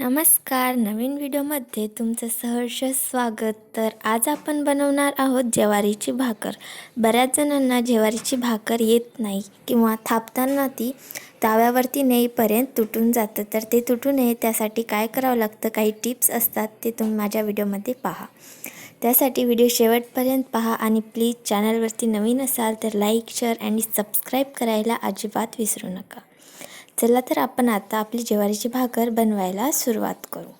नमस्कार. नवीन व्हिडिओमध्ये तुमचं सहर्ष स्वागत. तर आज आपण बनवणार आहोत ज्वारीची भाकर. बऱ्याच जणांना ज्वारीची भाकर येत नाही किंवा थापताना ती ताव्यावरती नेईपर्यंत तुटून जातं. तर ते तुटू नये त्यासाठी काय करावं लागतं? काही टिप्स असतात ते तुम्ही माझ्या व्हिडिओमध्ये पहा. त्यासाठी व्हिडिओ शेवटपर्यंत पहा आणि प्लीज चॅनलवरती नवीन असाल तर लाईक शेअर आणि सबस्क्राईब करायला अजिबात विसरू नका. चला तर आपण आता आपली ज्वारीची भाकर बनवायला सुरुवात करू.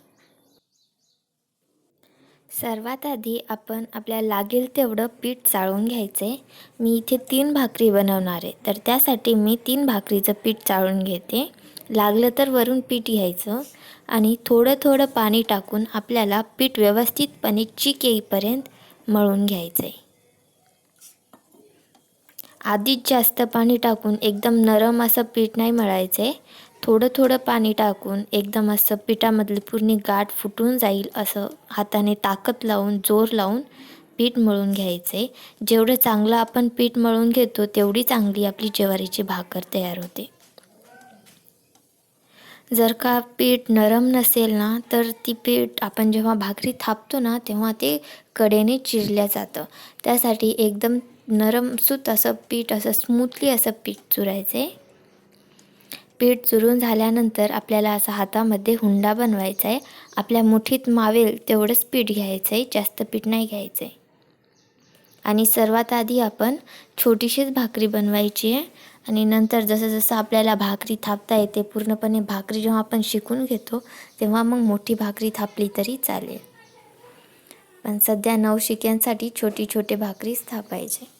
सर्वात आधी आपण आपल्या लागेल तेवढं पीठ चाळून घ्यायचं. आहे मी इथे तीन भाकरी बनवणार आहे. तर त्यासाठी मी तीन भाकरीचं पीठ चाळून घेते. लागलं तर वरून पीठ घ्यायचं आणि थोडं थोडं पाणी टाकून आपल्याला पीठ व्यवस्थितपणे चिक येईपर्यंत मळून घ्यायचं आहे आधीच जास्त पाणी टाकून एकदम नरम असं पीठ नाही मळायचं. आहे थोडं थोडं पाणी टाकून एकदम असं पिठामधली पूर्ण गाठ फुटून जाईल असं हाताने ताकद लावून जोर लावून पीठ मळून घ्यायचं. आहे जेवढं चांगलं आपण पीठ मळून घेतो तेवढी चांगली आपली ज्वारीची भाकर तयार होते. जर का पीठ नरम नसेल ना तर ती पीठ आपण जेव्हा भाकरी थापतो ना तेव्हा ते कडेने चिरल्या जातं. त्यासाठी एकदम नरमसूत असं पीठ असं स्मूथली असं पीठ चुरायचं. आहे पीठ चुरून झाल्यानंतर आपल्याला असं हातामध्ये हुंडा बनवायचा आहे आपल्या मुठीत मावेल तेवढंच पीठ घ्यायचं आहे जास्त पीठ नाही घ्यायचं आहे आणि सर्वात आधी आपण छोटीशीच भाकरी बनवायची आहे. आणि नंतर जसं जसं आपल्याला भाकरी थापता येते पूर्णपणे भाकरी जेव्हा आपण शिकून घेतो तेव्हा मग मोठी भाकरी थापली तरी चालेल. पण सध्या नवशिक्यांसाठी छोटी छोटी भाकरीच थापायचे.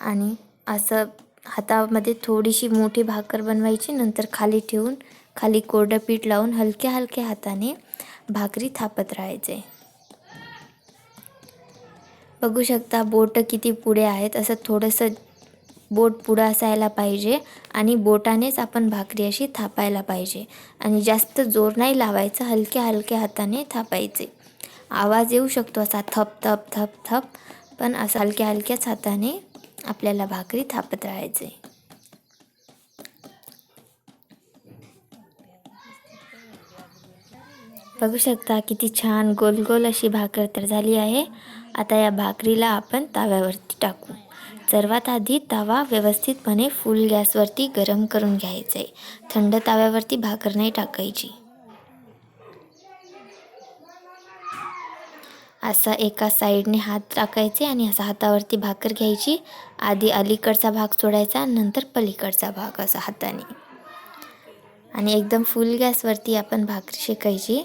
आणि असं हातामध्ये थोडीशी मोठी भाकर बनवायची नंतर खाली ठेवून खाली कोरडं पीठ लावून हलक्या हलक्या हाताने भाकरी थापत राहायचे. बघू शकता बोट किती पुढे आहेत असं थोडंसं बोट पुढं असायला पाहिजे आणि बोटानेच आपण भाकरी अशी थापायला पाहिजे आणि जास्त जोर नाही लावायचा हलक्या हलक्या हाताने थापायचे. आवाज येऊ शकतो असा थप थप थप थप पण असं हलक्या हलक्याच हाताने आपल्याला भाकरी थापत राहायचे. बघू शकता किती छान गोल गोल अशी भाकर तर झाली आहे. आता या भाकरीला आपण ताव्यावरती टाकू. सर्वात आधी तवा व्यवस्थितपणे फुल गॅसवरती गरम करून घ्यायचा. आहे थंड ताव्यावरती भाकर नाही टाकायची. असा एका साईडने हात टाकायचे आणि असा हातावरती भाकर घ्यायची. आधी अलीकडचा भाग सोडायचा नंतर पलीकडचा भाग असा हाताने. आणि एकदम फुल गॅसवरती आपण भाकरी शेकायची.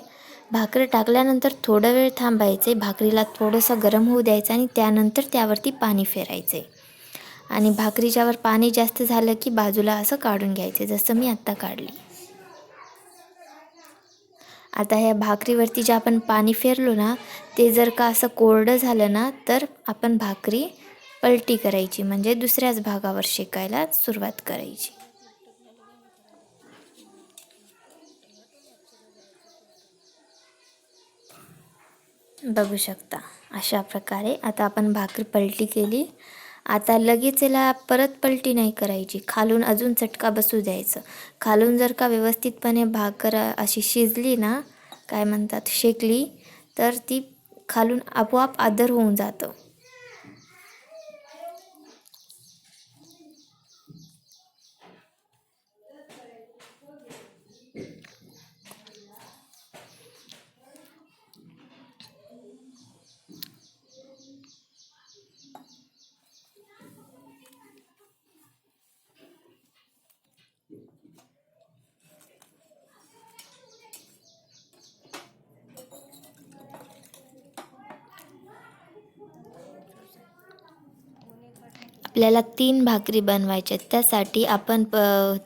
भाकर टाकल्यानंतर थोडं वेळ थांबायचे. भाकरीला थोडंसं गरम होऊ द्यायचं आणि त्यानंतर त्यावरती पाणी फेरायचे. आणि भाकरीच्यावर पाणी जास्त झालं की बाजूला असं काढून घ्यायचे जसं मी आत्ता काढली. आता ह्या भाकरीवरती जे आपण पाणी फेरलो ना ते जर का असं कोरडं झालं ना तर आपण भाकरी पलटी करायची म्हणजे दुसऱ्याच भागावर शेकायला सुरुवात करायची. बघू शकता अशा प्रकारे आता आपण भाकरी पलटी केली. आता लगेच याला परत पलटी नाही करायची खालून अजून चटका बसू द्यायचं. खालून जर का व्यवस्थितपणे भाकर अशी शिजली ना काय म्हणतात शेकली तर ती खालून आपोआप आदर होऊन जातं. आपल्याला तीन भाकरी बनवायच्या आहेत. त्यासाठी आपण प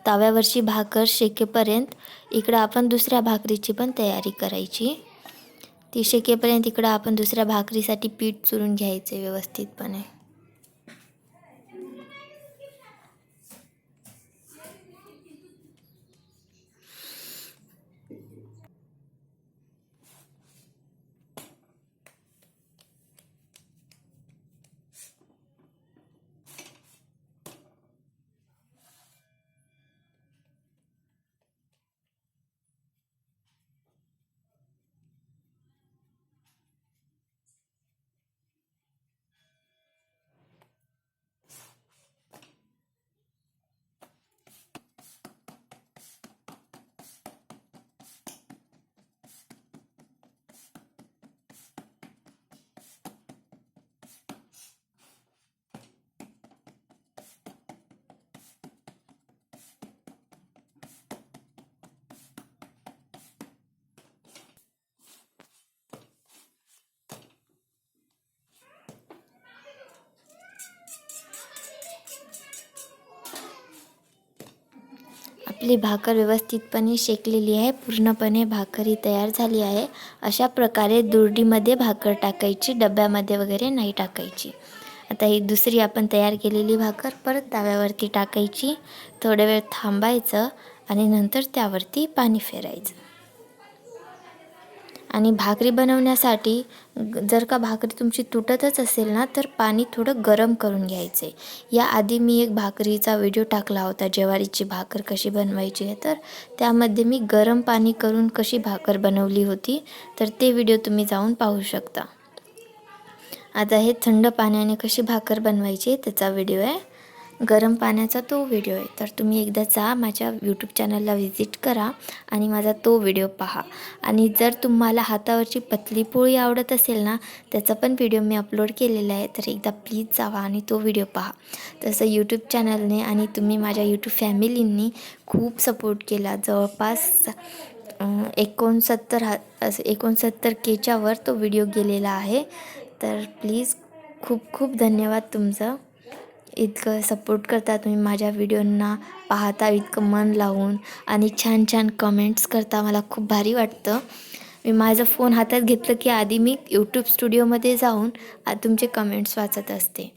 तव्यावरची भाकर शेकेपर्यंत इकडं आपण दुसऱ्या भाकरीची पण तयारी करायची. ती शेकेपर्यंत इकडं आपण दुसऱ्या भाकरीसाठी पीठ चुरून घ्यायचे व्यवस्थितपणे. आपली भाकर व्यवस्थितपणे शेकलेली आहे पूर्णपणे भाकरी तयार झाली आहे. अशा प्रकारे दुर्डीमध्ये भाकर टाकायची डब्यामध्ये वगैरे नाही टाकायची. आता ही दुसरी आपण तयार केलेली भाकर परत तव्यावरती टाकायची. थोड्या वेळ थांबायचं आणि नंतर त्यावरती पाणी फेरायचं. आणि भाकरी बनवण्यासाठी जर का भाकरी तुमची तुटतच असेल ना तर पाणी थोडं गरम करून घ्यायचं. आहे याआधी मी एक भाकरीचा व्हिडिओ टाकला होता ज्वारीची भाकर कशी बनवायची आहे तर त्यामध्ये मी गरम पाणी करून कशी भाकर बनवली होती तर ते व्हिडिओ तुम्ही जाऊन पाहू शकता. आता हे थंड पाण्याने कशी भाकर बनवायची त्याचा व्हिडिओ आहे. गरम पाण्याचा तो व्हिडिओ आहे. तर तुम्ही एकदा जा माझ्या यूट्यूब चॅनलला व्हिजिट करा आणि माझा तो व्हिडिओ पहा. आणि जर तुम्हाला हातावरची पतली पोळी आवडत असेल ना त्याचा पण व्हिडिओ मी अपलोड केलेला आहे. तर एकदा प्लीज जावा आणि तो व्हिडिओ पहा. तसं यूट्यूब चॅनलने आणि तुम्ही माझ्या यूट्यूब फॅमिलींनी खूप सपोर्ट केला. जवळपास एकोणसत्तर हा असं एकोणसत्तर केच्यावर तो व्हिडिओ गेलेला आहे. तर प्लीज खूप खूप धन्यवाद तुमचं. इतकं सपोर्ट करता तुम्ही माझ्या व्हिडिओंना पाहता इतकं मन लावून. आणि छान छान कमेंट्स करता. मला खूप भारी वाटतं. मी माझा फोन हातात घेतलं की आधी मी यूट्यूब स्टुडिओमध्ये जाऊन तुमचे कमेंट्स वाचत असते.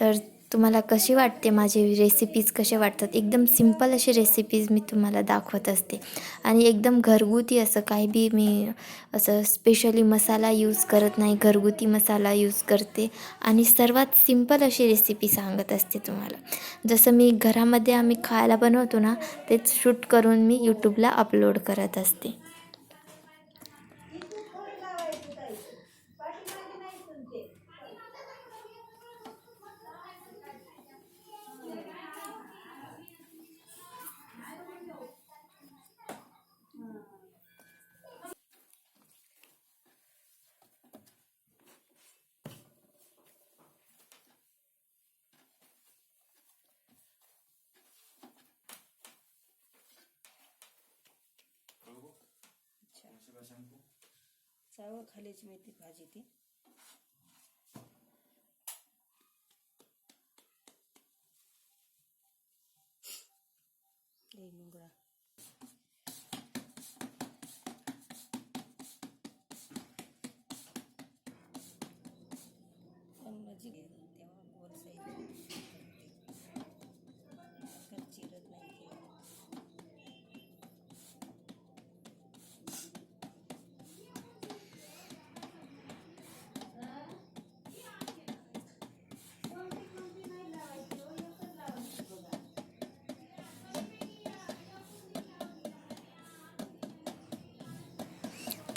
तर तुम्हाला कशी वाटते माझे रेसिपीज कसे वाटतात? एकदम सिंपल असे रेसिपीज मी तुम्हाला दाखवत असते. आणि एकदम घरगुती असं काही बी मी असं स्पेशली मसाला यूज करत नाही घरगुती मसाला यूज करते. आणि सर्वात सिंपल अशी रेसिपी सांगत असते तुम्हाला. जसं मी घरामध्ये आम्ही खायला बनवतो ना तेच शूट करून मी यूट्यूबला अपलोड करत असते. सावं खालीची मेथी भाजी ती.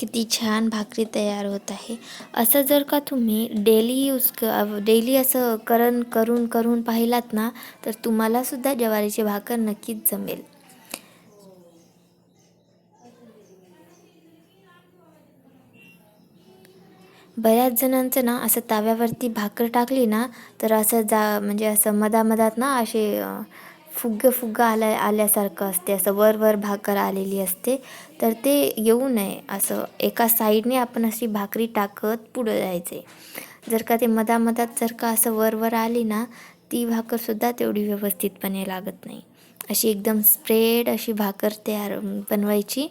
किती छान भाकरी तयार होत आहे. असं जर का तुम्ही डेली यूज क डेली असं करण करून करून पाहिलात ना तर तुम्हालासुद्धा ज्वारीची भाकर नक्कीच जमेल. बऱ्याच जणांचं ना असं ताव्यावरती भाकर टाकली ना तर असं जा म्हणजे असं मधामधात ना असे फुग्गं फुगे आल्या आल्यासारखं असते. असं वर वर भाकर आलेली असते. तर ते येऊ नये. असं एका साईडने आपण अशी भाकरी टाकत पुढं जायचे. जर का ते मधामधात जर का असं वर वर आली ना ती भाकरसुद्धा तेवढी व्यवस्थितपणे लागत नाही. अशी एकदम स्प्रेड अशी भाकर तयार बनवायची.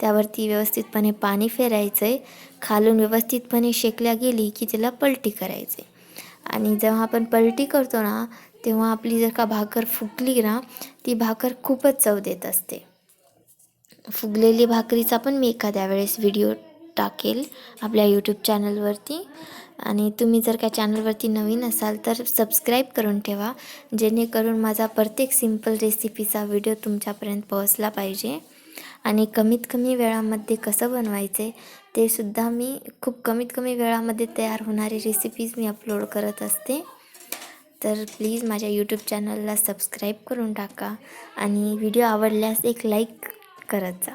त्यावरती व्यवस्थितपणे पाणी फेरायचं आहे खालून व्यवस्थितपणे शेकल्या गेली की तिला पलटी करायचे आणि जेव्हा आपण पलटी करतो ना तेव्हा आपली जर का भाकर फुगली ना ती भाकर खूपच चव देत असते. फुगलेली भाकरीचा पण मी एखाद्या वेळेस व्हिडिओ टाकेल आपल्या यूट्यूब चॅनलवरती आणि तुम्ही जर का चॅनलवरती नवीन असाल तर सबस्क्राईब करून ठेवा जेणेकरून माझा प्रत्येक सिंपल रेसिपीचा व्हिडिओ तुमच्यापर्यंत पोहोचला पाहिजे. आणि कमीत कमी वेळामध्ये कसं बनवायचे ते सुद्धा मी खूप कमीत कमी वेळामध्ये तयार होणारी रेसिपीज मी अपलोड करत असते. तर प्लीज माझ्या यूट्यूब चॅनलला सबस्क्राईब करून टाका आणि व्हिडिओ आवडल्यास एक लाईक करत जा.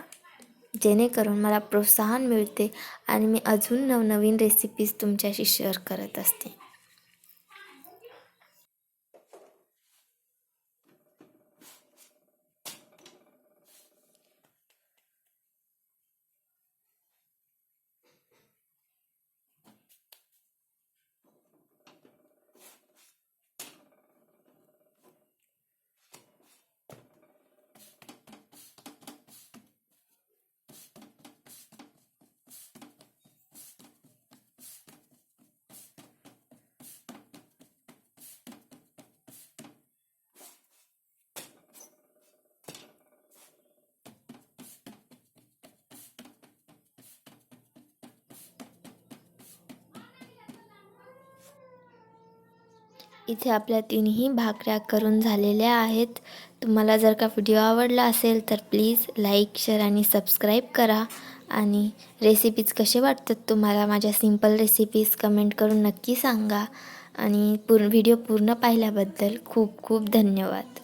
जेणेकरून मला प्रोत्साहन मिळते आणि मी अजून नवनवीन रेसिपीज तुमच्याशी शेअर करत असते. इथे आपल्या तिन्ही भाकऱ्या करून झालेल्या आहेत. तुम्हाला जर का व्हिडिओ आवडला असेल तर प्लीज लाईक शेअर आणि सबस्क्राईब करा. आणि रेसिपीज कसे वाटतात तुम्हाला? माझ्या सिंपल रेसिपीज कमेंट करून नक्की सांगा. आणि पूर्ण व्हिडिओ पूर्ण पाहिल्याबद्दल खूप खूप धन्यवाद.